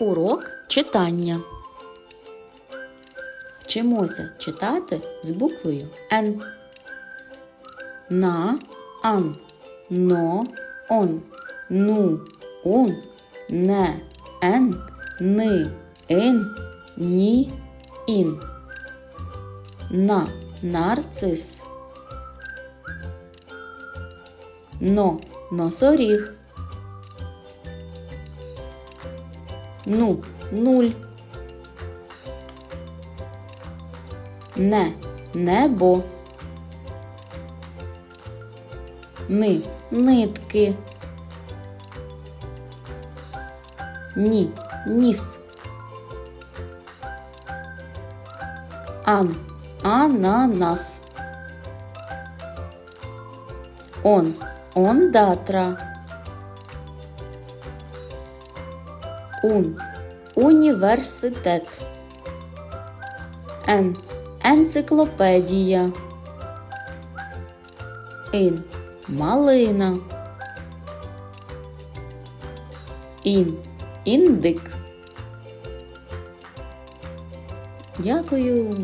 Урок читання. Вчимося читати з буквою Н. На, ан, но, он, ну, ун, не, ен, ни, ин, ні, ін. На, нарцис. Но, носоріг. Ну, нуль. Не, небо. Ни, нитки. Ні, ніс. Ан, ананас. Он, ондатра. Ун, університет. Ен, енциклопедія. Ін, малина. Ін, індик. Дякую.